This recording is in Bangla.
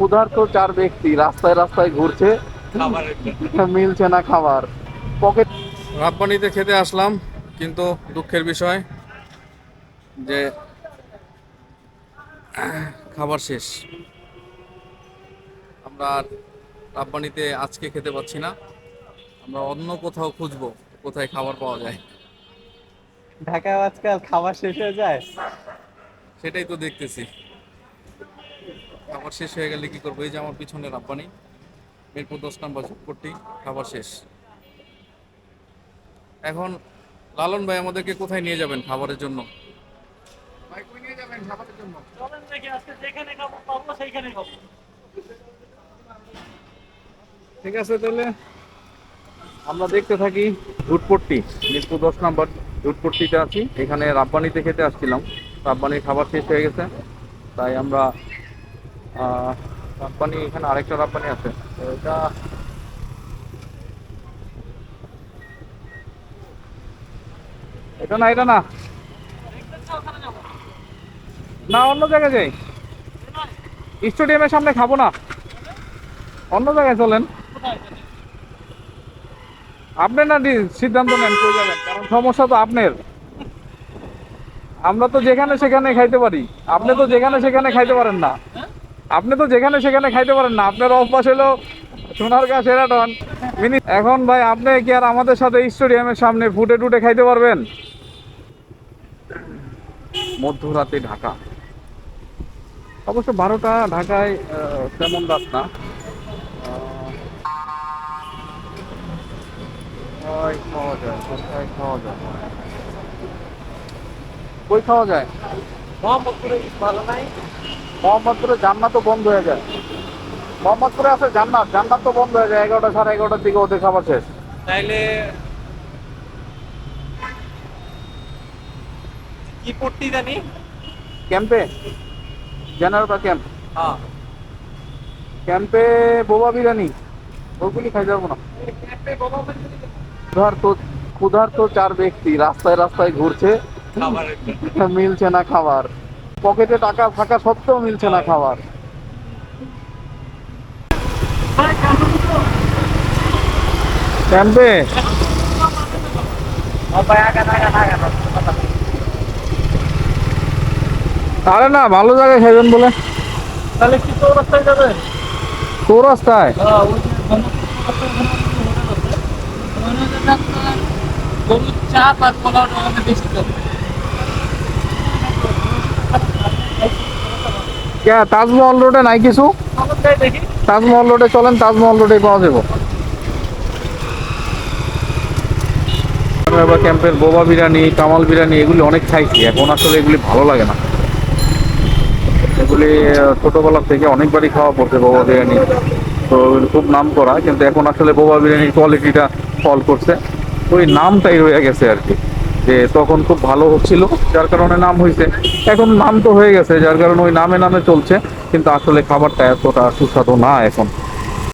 ক্ষুধার্ত চার ব্যক্তি রাস্তায় রাস্তায় ঘুরছে। মিলছে না খাবার। পকেট রাব্বানিতে খেতে আসলাম কিন্তু দুঃখের বিষয় যে খাবার শেষ। আমরা আর রাব্বানিতে আজকে খেতে পাচ্ছি না। আমরা অন্য কোথাও খুঁজবো কোথায় খাবার পাওয়া যায়। ঢাকায় আজকাল খাবার শেষ হয়ে যায়। সেটাই তো দেখতেছি। খাবার শেষ হয়ে গেলে কি করব? এই যে আমার পিছনে রাব্বানি মিরপুর দশ নম্বর ঝুটপট্টি খাবার শেষ। এখন লালন ভাই আমাদেরকে কোথায় নিয়ে যাবেন খাবারের জন্য? ভাই কই নিয়ে যাবেন খাবারের জন্য? চলেন দেখি আজকে যেখানে খাব পাবো সেইখানে খাব। ঠিক আছে তাহলে আমরা দেখতে থাকি ঝুটপট্টি মিরপুর দশ নম্বর ঝুটপট্টিতে আছি। এখানে রাব্বানিতে খেতে আসছিলাম। রাব্বানির খাবার শেষ হয়ে গেছে। তাই আমরা রাব্বানি এখানে আরেকটা রাব্বানি আছে। এটা এটা না এটা না। না, অন্য জায়গায় যাই। স্টেডিয়ামের সামনে খাব না। অন্য জায়গায় চলেন। আপনি না সিদ্ধান্ত নেন কই যাবেন, কারণ সমস্যা তো আপনার। আমরা তো যেখানে সেখানে খাইতে পারি। আপনি তো যেখানে সেখানে খাইতে পারেন না। আপনি তো যেখানে সেখানে খাইতে পারেন না। আপনার অভ্যাস হলো সোনারগাঁ সেরাটন মিনি এখন ভাই, আপনি কি আর আমাদের সাথে স্টেডিয়ামের সামনে ফুটে টুটে খাইতে পারবেন? মধ্যরাতে ঢাকা। অবশ্য বারোটা ঢাকায় তেমন রাত না। খাওয়া যায় খাওয়া যায়? কই খাওয়া যায়? ভালো নাই মোহাম্মদপুরে জান্নাত তো বন্ধ হয়ে যায়। মোহাম্মদপুরে আছে জান্নাত জান্নাত তো বন্ধ হয়ে যায় এগারোটা সাড়ে এগারোটার দিকে ওদের খাবার শেষ। তাইলে কি পট্টি জানি? ক্যাম্পে? General camp. হ্যাঁ। ক্যাম্পে বোবা বিরিয়ানি। ওইগুলি খাই যাব না। ক্ষুধার্ত ক্ষুধার্ত চার ব্যক্তি রাস্তায় রাস্তায় ঘুরছে। মিলছে না খাবার। পকেটে টাকা থাকা সত্ত্বেও মিলছে না খাবার। ক্যাম্পে আরে না ভালো জায়গায় খাইবেন বলে। তাহলে কি তো রাস্তায় যাবেন তো রাস্তায়? হ্যাঁ ওই যে কে? তাজমহল রোডে নাই কিছু? তাজমহল রোডে চলেন তাজমহল রোডে পাওয়া যাব। বা ক্যাম্পের বোবা বিরিয়ানি কামাল বিরিয়ানি এগুলি অনেক খাইছি। এখন আসলে এগুলি ভালো লাগে না। এগুলি আহ, ছোটবেলা থেকে অনেকবারই খাওয়া পড়ছে বোবা বিরিয়ানি। তো খুব নাম করা কিন্তু এখন আসলে বোবা বিরিয়ানির কোয়ালিটিটা ফল করছে। ওই নামটাই রয়ে গেছে আর কি। যে তখন খুব ভালো হচ্ছিল, যার কারণে নাম হয়েছে এখন নাম তো হয়ে গেছে, যার কারণে ওই নামে নামে চলছে, কিন্তু আসলে খাবারটা এতটা সুস্বাদু না এখন।